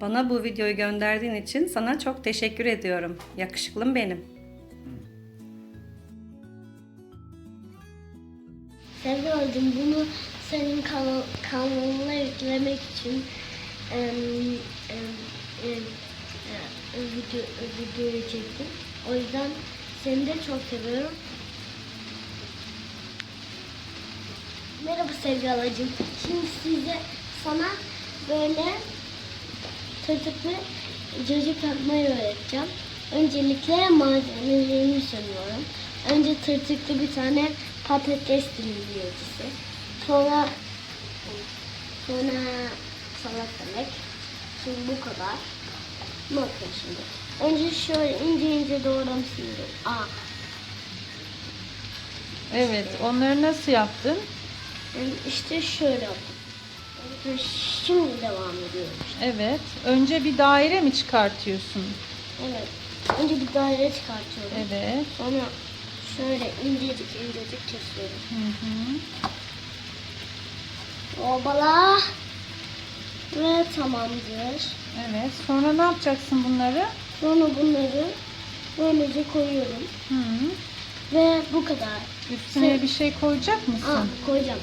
Bana bu videoyu gönderdiğin için sana çok teşekkür ediyorum. Yakışıklım benim. Seviyorum bunu senin kanal, kanalına yüklemek için em, em, em, e, video, videoyu çektim. O yüzden seni de çok seviyorum. Merhaba sevgili alacım. Şimdi size sana böyle tırtıklı cacık yapmayı öğreteceğim. Öncelikle malzemelerini söylüyorum. Önce tırtıklı bir tane patates dilimleyicisi. Sonra sonra salak demek. Şimdi bu kadar. Bakın şimdi. Önce şöyle ince ince doğramışsın. Aa, Evet, onları nasıl yaptın? yani işte şöyle yaptım. Şimdi devam ediyorum. işte. Evet, önce bir daire mi çıkartıyorsun? Evet. Önce bir daire çıkartıyorum. Evet. Sonra şöyle incecik incecik kesiyorum. Hı hı. Obala. Ve tamamdır. Evet, sonra ne yapacaksın bunları? Sonra bunları böylece koyuyorum. Hı. Ve bu kadar. Üstüne Sen- bir şey koyacak mısın? Aa, koyacağım.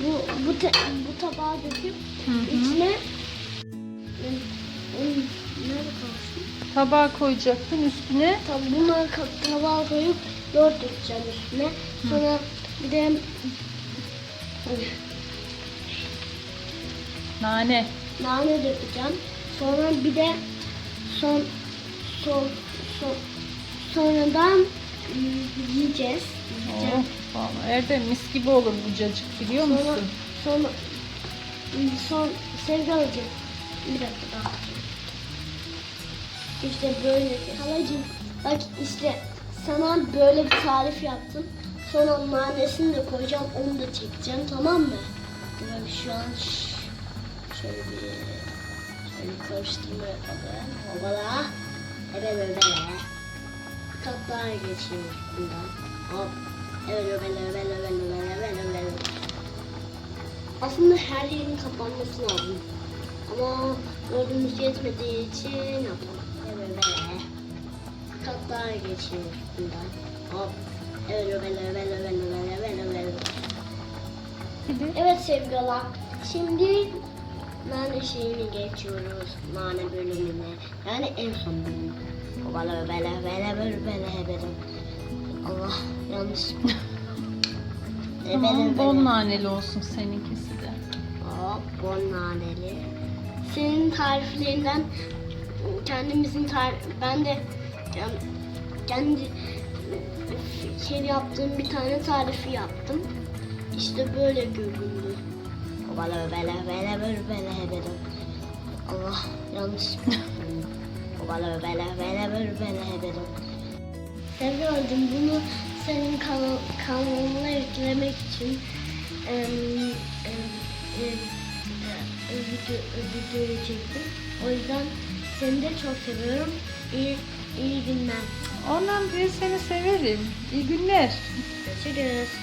Bu bu te, bu tabağa döküp Hı hı. içine Üm, üm, nerede kalsın? Tabağa koyacaktın üstüne. Tam bunları tabağa koyup yoğurt dökeceğim üstüne. Sonra bir de Nane. nane dökeceğim. Sonra bir de son son son sonradan ım, yiyeceğiz. Yiyeceğim. Oh, Erdem mis gibi olur bu cacık biliyor Sonra musun? sonra son sevgi alacağım. Bir dakika daha. İşte böyle. Halacığım bak işte sana böyle bir tarif yaptım. Sonra nanesini de koyacağım. Onu da çekeceğim tamam mı? Böyle şu an şöyle bir şöyle karıştırma yapalım. Hovala. Evet öyle. Katlar geçiyor bundan. Hop. Aslında her yerin kapanması lazım. Ama gördüğümüz yetmediği için yapalım. Öyle. Katlar geçiyor bundan. Hop. Evet sevgiler. Şimdi nane şeyini geçiyoruz. Nane bölümüne. Yani en son bölüm. Bela bela. Yanlış. Tamam, bol naneli olsun seninkisi de. Hop bol naneli. Senin tariflerinden kendimizin tarif ben de kend- kendi şey yaptığım bir tane tarifi yaptım. İşte böyle göründü. Bala bela bela bela bela bela. Allah yanlış. Bala bela bela bela bela bela. Seviyorum bunu senin kanal, kanalına yüklemek için em, e, video, videoyu çektim. O yüzden seni de çok seviyorum. İyi, iyi günler. Ondan beri seni severim. İyi günler. Görüşürüz.